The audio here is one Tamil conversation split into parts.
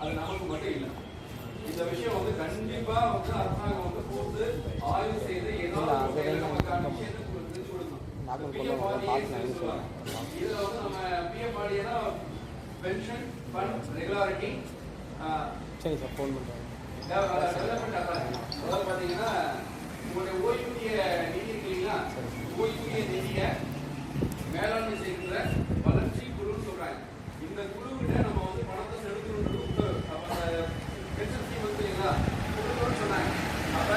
அது நமக்கு மட்டும் இல்லை இந்த விஷயம் வந்து கண்டிப்பா வந்து அரசாங்கம் வந்து கூர்ந்து ஆய்வு செய்து ஏதாவது வகையில நமக்கான விஷயத்தை கொடுக்கணும். சொல்லுவாங்க. இதுல வந்து நம்ம பிஎம் ஆடியனா பென்ஷன் ஃபண்ட் ரெகுலாரிட்டி சரி சார் ஃபோன் பண்ணுறேன் டெவலப்மெண்ட் அதான் அதாவது பாத்தீங்கன்னா உங்களுடைய ஓய்வூதிய நிதி இருக்கு இல்லைங்களா ஓய்வூதிய நிதியை மேலாண்மை செய்கிற வளர்ச்சி குழுன்னு சொல்றாங்க இந்த குழுவிட நம்ம வந்து பணத்தை செலுத்தணுன்றது உத்தரவு அப்ப அந்த பென்ஷன் ஸ்கீம் வந்து இல்லைங்களா கொடுக்கணும்னு சொன்னாங்க அப்ப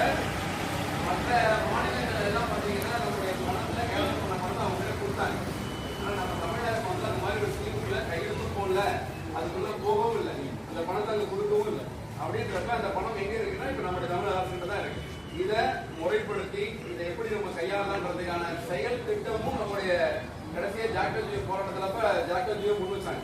மற்ற மாநிலங்கள் எல்லாம் பாத்தீங்கன்னா நம்முடைய பணத்துல கேலர் பண்ண பணத்தை அவங்க கிட்ட கொடுத்தாங்க ஆனா நம்ம தமிழகம் வந்து அந்த மாதிரி ஒரு ஸ்கீமுக்குள்ள கையெழுத்து அதுக்குள்ள போகவும் இல்லை. அந்த பணத்தை அங்க கொடுக்கவும் இல்லை. அப்படின்றப்ப அந்த பணம் எங்க இருக்குன்னா இப்ப நம்முடைய தமிழக அரசுகிட்ட தான் இருக்கு. இதை முறைப்படுத்தி இதை எப்படி நம்ம கையாளலாம்ன்றதுக்கான செயல் திட்டமும் நம்முடைய கடைசியா ஜாக்டோஜியோ போராட்டத்திலப்ப ஜாக்டோஜியோ முன் வச்சாங்க.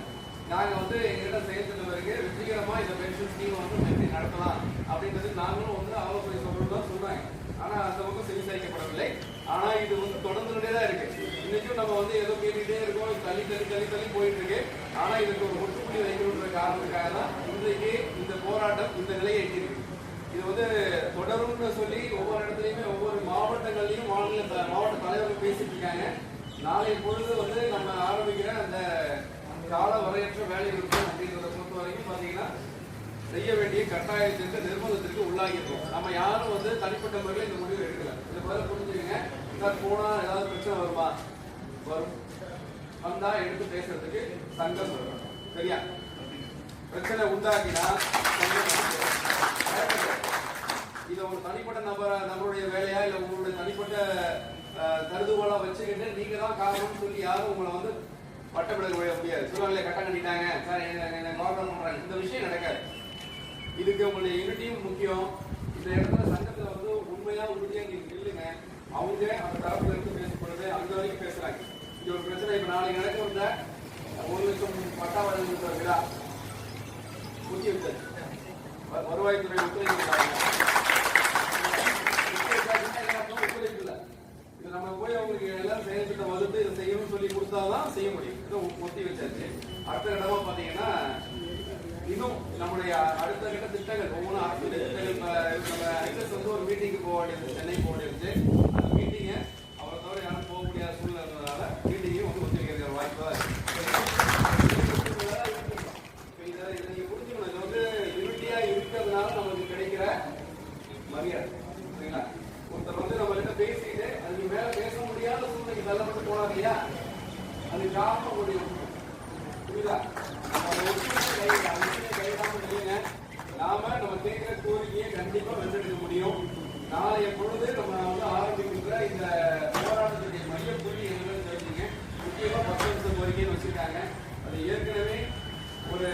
நாங்க வந்து எங்கிட்ட செயல் திட்டம் இருக்கு. வெற்றிகரமா இந்த பென்ஷன் ஸ்கீம் வந்து எப்படி நடத்தலாம் அப்படின்றது நாங்களும் வந்து ஆலோசனை சொல்றோம் தான் சொன்னாங்க ஆனா அந்த பக்கம் செவிசாய்க்கப்படவில்லை. ஆனா இது வந்து தொடர்ந்துட்டே தான் இருக்கு. இன்னைக்கும் நம்ம வந்து ஏதோ கேட்டுக்கிட்டே இருக்கோம். தள்ளி தள்ளி தள்ளி தள்ளி போயிட்டு இருக்கு ஆனா இதுக்கு ஒரு முற்றுப்புள்ளி வைக்கணுன்ற காரணத்துக்காக தான் இன்றைக்கு இந்த போராட்டம் இந்த நிலையை எட்டியிருக்கு. இது வந்து தொடரும்னு சொல்லி ஒவ்வொரு இடத்துலையுமே ஒவ்வொரு மாவட்டங்கள்லையும் மாநில மாவட்ட தலைவர்கள் பேசிட்டு இருக்காங்க. நாளை பொழுது வந்து நம்ம ஆரம்பிக்கிற அந்த கால வரையற்ற வேலை இருக்கும் அப்படின்றத பொறுத்த வரைக்கும் பாத்தீங்கன்னா செய்ய வேண்டிய கட்டாயத்திற்கு நிர்பந்தத்திற்கு உள்ளாகிருக்கோம் நம்ம யாரும் வந்து தனிப்பட்ட முறையில் இந்த முடிவு எடுக்கல. இந்த பதில் புரிஞ்சுக்கங்க. சார் போனா ஏதாவது பிரச்சனை வரும். வந்தா எடுத்து பேசுறதுக்கு சங்கம் வரும். சரியா? பிரச்சனை உண்டாக்கினா இது இதை ஒரு தனிப்பட்ட நபர் நபருடைய வேலையா இல்ல உங்களுடைய தனிப்பட்ட அஹ், கருதுகோளா வச்சுக்கிட்டு நீங்க தான் காரணம் சொல்லி யாரும் உங்களை வந்து பட்டப்பட முடியாது சொல்லுவாங்களே கட்டம் கட்டிட்டாங்க. சார் என்ன கவர்னர் பண்றாங்க இந்த விஷயம் நடக்காது. இதுக்கு உங்களுடைய யூனிட்டியும் முக்கியம். இந்த இடத்துல சங்கத்துல வந்து உண்மையா உறுதியா நீங்க நில்லுங்க. அவங்க அந்த தரப்புல இருந்து பேசப்படுது அந்த வரைக்கும் பேசுறாங்க இது ஒரு பிரச்சனை. இப்ப நாளைக்கு நடக்க வந்த ஒரு லட்சம் பட்டா வழங்குகிற விழா முக்கிய வருவாய்த்துறை ஒத்துழைப்பு இது நம்ம போய் அவங்களுக்கு எல்லாம் செயல்திட்ட வகுத்து இதை செய்யணும்னு சொல்லி கொடுத்தாதான் செய்ய முடியும். இதை ஒத்தி வச்சாச்சு. அடுத்த இடமா பாத்தீங்கன்னா இன்னும் நம்முடைய அடுத்த கட்ட திட்டங்கள் ஒவ்வொன்றும் அரசு திட்டங்கள் இப்ப நம்ம ஐஎஸ் வந்து ஒரு மீட்டிங்கு போக வேண்டியது சென்னை போக வேண்டியது அந்த மீட்டிங்கை அவரை தவிர யாரும் போக முடியாத சூழ்நிலை இருந்ததுனால மீட்டிங்கையும் வந்து ஒத்தி வைக்கிற வாய்ப்பு தான் இருக்கு இப்ப இதை இதை நீங்க புரிஞ்சுக்கணும் இது வந்து யூனிட்டியா இருக்கிறதுனால நமக்கு கிடைக்கிற மரியாதை சரிங்களா? ஒருத்தர் வந்து நம்ம கிட்ட பேசிட்டு அதுக்கு மேல பேச முடியாத சூழ்நிலைக்கு தள்ளப்பட்டு போனார் இல்லையா? அது காரணம் முடியும் புரியுதா? நம்ம நாம நம்ம கேட்கிற கோரிக்கையை கண்டிப்பா வென்றெடுக்க முடியும். நாளைய பொழுது நம்ம வந்து ஆரம்பிக்கின்ற இந்த போராட்டத்துடைய மைய புள்ளி என்னன்னு தெரிஞ்சுங்க. முக்கியமா பத்து வருஷம் கோரிக்கைன்னு வச்சிருக்காங்க. அது ஏற்கனவே ஒரு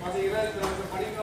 பாத்தீங்கன்னா இந்த பணி